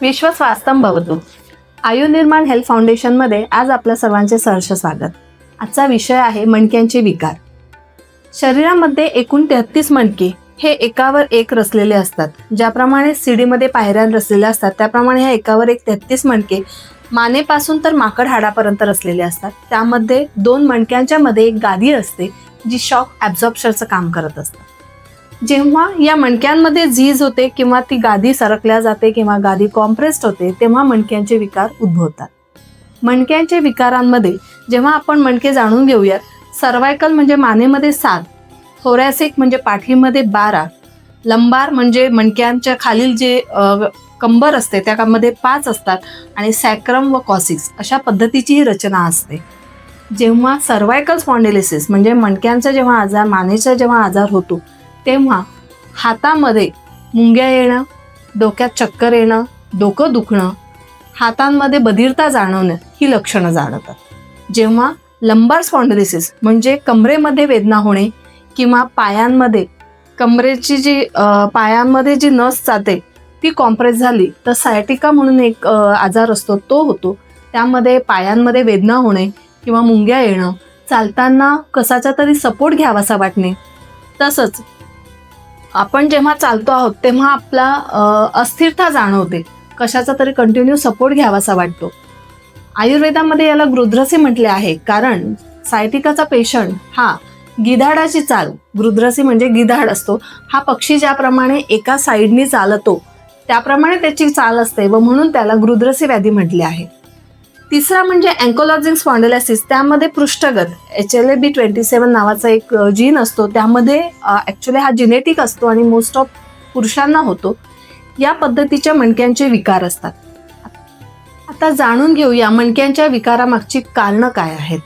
विश्व स्वास्थ्यम भवतु आयुर्निर्माण हेल्थ फाउंडेशनमध्ये आज आपल्या सर्वांचे सहर्ष स्वागत. आजचा विषय आहे मणक्यांचे विकार. शरीरामध्ये एकूण तेहतीस मणके हे एकावर एक रचलेले असतात. ज्याप्रमाणे सीडीमध्ये पायऱ्या रचलेल्या असतात त्याप्रमाणे ह्या एकावर एक तेहतीस मणके मानेपासून तर माकड हाडापर्यंत रचलेले असतात. त्यामध्ये दोन मणक्यांच्या मध्ये एक गादी असते जी शॉक ॲब्झॉर्प्शनचं काम करत असतात. जेव्हा या मणक्यांमध्ये झीज होते किंवा ती गादी सरकल्या जाते किंवा गादी कॉम्प्रेस्ड होते तेव्हा मणक्यांचे विकार उद्भवतात. मणक्यांचे विकारांमध्ये जेव्हा आपण मणके जाणून घेऊयात सर्वायकल म्हणजे मानेमध्ये सात थोरॅसिक म्हणजे पाठीमध्ये बारा लंबार म्हणजे मणक्यांच्या खालील जे कंबर असते त्यामध्ये पाच असतात आणि सॅक्रम व कॉसिक्स अशा पद्धतीची ही रचना असते. जेव्हा सर्वायकल स्पॉन्डिलिसिस म्हणजे मणक्यांचा जेव्हा आजार मानेचा जेव्हा आजार होतो तेव्हा हातामध्ये मुंग्या येणं डोक्यात चक्कर येणं डोकं दुखणं हातांमध्ये बधिरता जाणवणं ही लक्षणं जाणवतात. जेव्हा लंबार स्पॉन्डलिसिस म्हणजे कमरेमध्ये वेदना होणे किंवा पायांमध्ये कमरेची जी पायांमध्ये जी नस जाते ती कॉम्प्रेस झाली तर सायटिका म्हणून एक आजार असतो तो होतो. त्यामध्ये पायांमध्ये वेदना होणे किंवा मुंग्या येणं चालताना कसाचा तरी सपोर्ट घ्यावासा वाटणे तसंच आपण जेव्हा चालतो आहोत तेव्हा आपला अस्थिरता जाणवते. कशाचा तरी कंटिन्यू सपोर्ट घ्यावासा वाटतो. आयुर्वेदामध्ये याला गृध्रसी म्हटले आहे कारण सायटिकाचा पेशंट हा गिधाडाची चाल गृध्रसी म्हणजे गिधाड असतो. हा पक्षी ज्याप्रमाणे एका साईडनी चालतो त्याप्रमाणे त्याची चाल असते व म्हणून त्याला गृध्रसी व्याधी म्हटले आहे. तिसरा म्हणजे अँकोलॉजिंग स्पॉन्डलायसिस त्यामध्ये पृष्ठगत H L A B twenty seven नावाचा एक जीन असतो. त्यामध्ये ॲक्च्युली हा जिनेटिक असतो आणि मोस्ट ऑफ पुरुषांना होतो. या पद्धतीच्या मणक्यांचे विकार असतात. आता जाणून घेऊया मणक्यांच्या विकारामागची कारणं काय आहेत.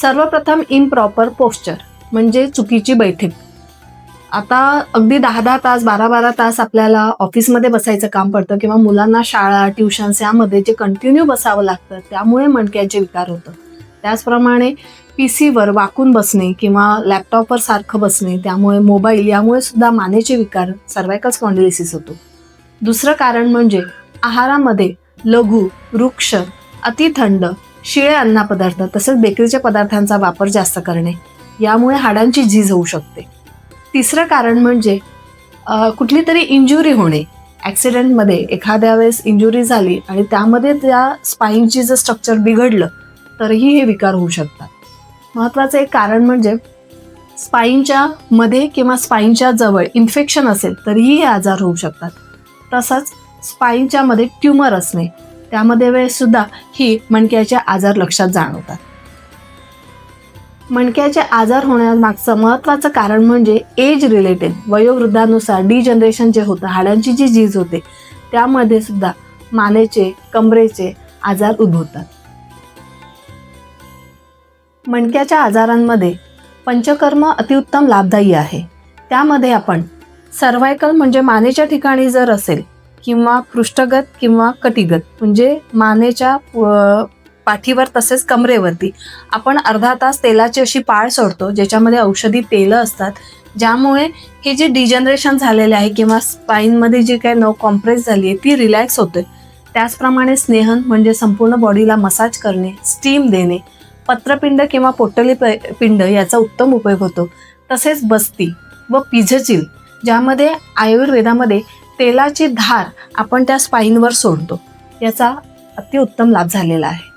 सर्वप्रथम इम्प्रॉपर पोस्चर म्हणजे चुकीची बैठक. आता अगदी दहा दहा तास बारा बारा तास आपल्याला ऑफिसमध्ये बसायचं काम पडतं किंवा मुलांना शाळा ट्युशन्स यामध्ये जे कंटिन्यू बसावं लागतं त्यामुळे मणक्याचे विकार होतं त्याचप्रमाणे पी सीवर वाकून बसणे किंवा लॅपटॉपवर सारखं बसणे त्यामुळे मोबाईल यामुळे सुद्धा मानेचे विकार सर्वायकल स्पॉन्डिलिसिस होतो. दुसरं कारण म्हणजे आहारामध्ये लघु वृक्ष अतिथंड शिळे अन्नपदार्थ तसेच बेकरीच्या पदार्थांचा वापर जास्त करणे यामुळे हाडांची झीज होऊ शकते. तिसरं कारण म्हणजे कुठली तरी इंजुरी होणे. ॲक्सिडेंटमध्ये एखाद्या वेळेस इंजुरी झाली आणि त्यामध्ये त्या स्पाईनची जर स्ट्रक्चर बिघडलं तरीही हे विकार होऊ शकतात. महत्त्वाचं एक कारण म्हणजे स्पाईनच्या मध्ये किंवा स्पाईनच्या जवळ इन्फेक्शन असेल तरीही हे आजार होऊ शकतात. तसंच स्पाईनच्या मध्ये ट्युमर असणे त्यामध्ये वेळेस सुद्धा ही मणक्याचे आजार लक्षात जाणवतात. मणक्याचे आजार होण्यामागचं महत्त्वाचं कारण म्हणजे एज रिलेटेड वयोवृद्धानुसार डी जनरेशन जे होतं हाडांची जी झीज होते त्यामध्ये सुद्धा मानेचे कमरेचे आजार उद्भवतात. मणक्याच्या आजारांमध्ये पंचकर्म अतिउत्तम लाभदायी आहे. त्यामध्ये आपण सर्वायकल म्हणजे मानेच्या ठिकाणी जर असेल किंवा पृष्ठगत किंवा कटिगत म्हणजे मानेच्या पाठीवर तसेच कमरेवरती. आपण अर्धा तास तेलाची अशी पाळ सोडतो ज्याच्यामध्ये औषधी तेलं असतात. ज्यामुळे हे जे डिजनरेशन झालेले आहे किंवा स्पाईनमध्ये जी काही नो कॉम्प्रेस झाली आहे ती रिलॅक्स होते. त्याचप्रमाणे स्नेहन म्हणजे संपूर्ण बॉडीला मसाज करणे स्टीम देणे पत्रपिंड किंवा पोटली पिंड याचा उत्तम उपयोग होतो. तसेच बस्ती व पिझचिल ज्यामध्ये आयुर्वेदामध्ये तेलाची धार आपण त्या स्पाईनवर सोडतो. याचा अतिउत्तम लाभ झालेला आहे.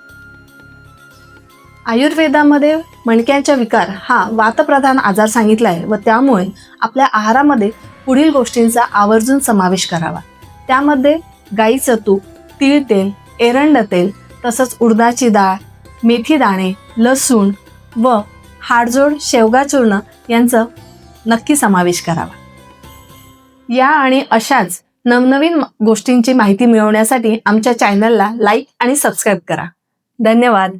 आयुर्वेदामध्ये मणक्यांचा विकार हा वातप्रधान आजार सांगितला आहे व त्यामुळे आपल्या आहारामध्ये पुढील गोष्टींचा आवर्जून समावेश करावा. त्यामध्ये गाईचं तूप तीळ तेल एरंड तेल तसंच उडदाची डाळ मेथी दाणे लसूण व हाडजोड शेवगा चूर्ण यांचं नक्की समावेश करावा. या आणि अशाच नवनवीन गोष्टींची माहिती मिळवण्यासाठी आमच्या चॅनलला लाईक आणि सबस्क्राईब करा. धन्यवाद.